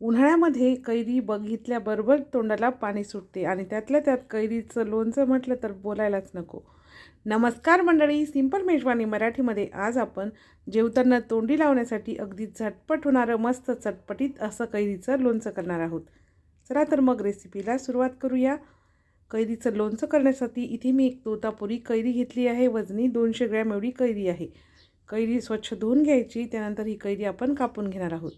उन्हाळ्यामध्ये कैरी बघितल्याबरोबर तोंडाला पाणी सुटते आणि त्यातल्या त्यात कैरीचं लोणचं म्हटलं तर बोलायलाच नको. नमस्कार मंडळी सिंपल मेजवानी मराठीमध्ये आज आपण जेवताना तोंडी लावण्यासाठी अगदी झटपट होणारं मस्त चटपटीत असं कैरीचं लोणचं करणार आहोत. चला तर मग रेसिपीला सुरुवात करूया. कैरीचं लोणचं करण्यासाठी इथे मी एक तोतापुरी कैरी घेतली आहे. वजनी दोनशे ग्रॅम एवढी कैरी आहे. कैरी स्वच्छ धुवून घ्यायची त्यानंतर ही कैरी आपण कापून घेणार आहोत.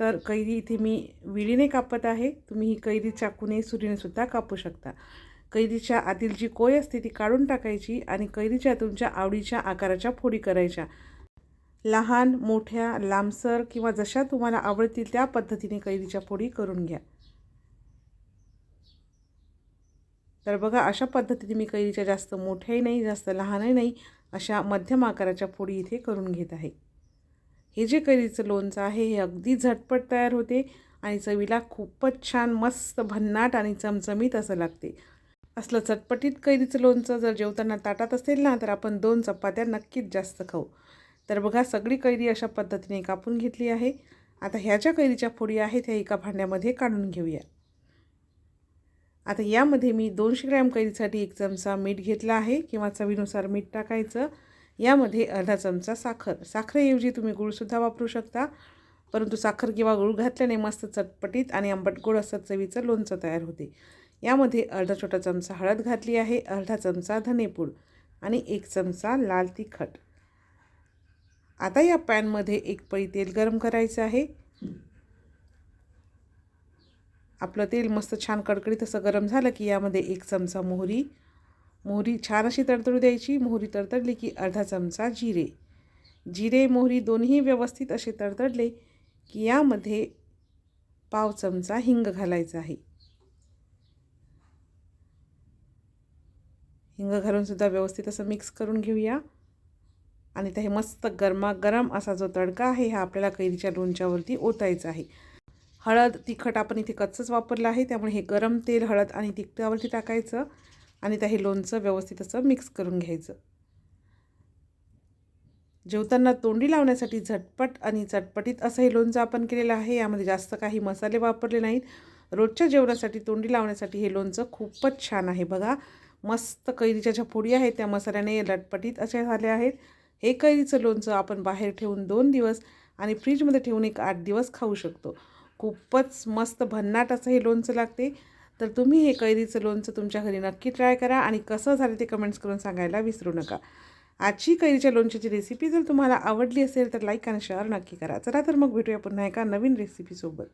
तर कैरी इथे मी विळीने कापत आहे. तुम्ही ही कैरी चाकूने सुरीनेसुद्धा कापू शकता. कैरीच्या आतील जी कोय असते ती काढून टाकायची आणि कैरीच्या तुमच्या आवडीच्या आकाराच्या फोडी करायच्या. लहान मोठ्या लांबसर किंवा जशा तुम्हाला आवडतील त्या पद्धतीने कैरीच्या फोडी करून घ्या. तर बघा अशा पद्धतीने मी कैरीच्या जास्त मोठ्याही नाही जास्त लहानही नाही अशा मध्यम आकाराच्या फोडी इथे करून घेत आहे. हे जे कैरीचं लोणचं आहे हे अगदी झटपट तयार होते आणि चवीला खूपच छान मस्त भन्नाट आणि चमचमीत असं लागते. असलं चटपटीत कैरीचं लोणचं जर जेवताना ताटात असेल ना तर आपण दोन चपात्या नक्कीच जास्त खाऊ. तर बघा सगळी कैरी अशा पद्धतीने कापून घेतली आहे. आता ह्या ज्या कैरीच्या फोडी आहेत ह्या एका भांड्यामध्ये काढून घेऊया. आता यामध्ये मी दोनशे ग्रॅम कैरीसाठी एक चमचा मीठ घेतला आहे किंवा चवीनुसार मीठ टाकायचं. यामध्ये अर्धा चमचा साखर. साखरेऐवजी तुम्ही गूळसुद्धा वापरू शकता. परंतु साखर किंवा गूळ घातल्याने मस्त चटपटीत आणि आंबट गोड असं चवीचं लोणचं तयार होते. यामध्ये अर्धा छोटा चमचा हळद घातली आहे अर्धा चमचा धनेपूड आणि एक चमचा लाल तिखट. आता या पॅनमध्ये एक पळी तेल गरम करायचं आहे. आपलं तेल मस्त छान कडकडीत असं गरम झालं की यामध्ये एक चमचा मोहरी मोहरी छान अशी तडतडू द्यायची. मोहरी तडतडली की अर्धा चमचा जिरे. जिरे मोहरी दोन्ही व्यवस्थित असे तडतडले की यामध्ये पाव चमचा हिंग घालायचा आहे. हिंग घालूनसुद्धा व्यवस्थित असं मिक्स करून घेऊया. आणि ते मस्त गरमागरम असा जो तडका आहे हा आपल्याला कैरीच्या लोणच्यावरती ओतायचा आहे. हळद तिखट आपण इथे कच्चंच वापरलं आहे त्यामुळे हे गरम तेल हळद आणि तिखटावरती टाकायचं. आणि त्या हे लोणचं व्यवस्थित असं मिक्स करून घ्यायचं. जेवताना तोंडी लावण्यासाठी झटपट आणि चटपटीत असं हे लोणचं आपण केलेलं आहे यामध्ये जास्त काही मसाले वापरले नाहीत. रोजच्या जेवणासाठी तोंडी लावण्यासाठी हे लोणचं खूपच छान आहे बघा. मस्त कैरीच्या ज्या फोडी आहेत त्या मसाल्याने लटपटीत असे झाले आहेत. हे कैरीचं लोणचं आपण बाहेर ठेवून दोन दिवस आणि फ्रीजमध्ये ठेवून एक आठ दिवस खाऊ शकतो. खूपच मस्त भन्नाट असं हे लोणचं लागते. तर तुम्ही हे कैरीचं लोणचं तुमच्या घरी नक्की ट्राय करा आणि कसं झालं ते कमेंट्स करून सांगायला विसरू नका. आजची कैरीच्या लोणच्याची रेसिपी जर तुम्हाला आवडली असेल तर लाईक आणि शेअर नक्की करा. चला तर मग भेटूया पुन्हा एका नवीन रेसिपीसोबत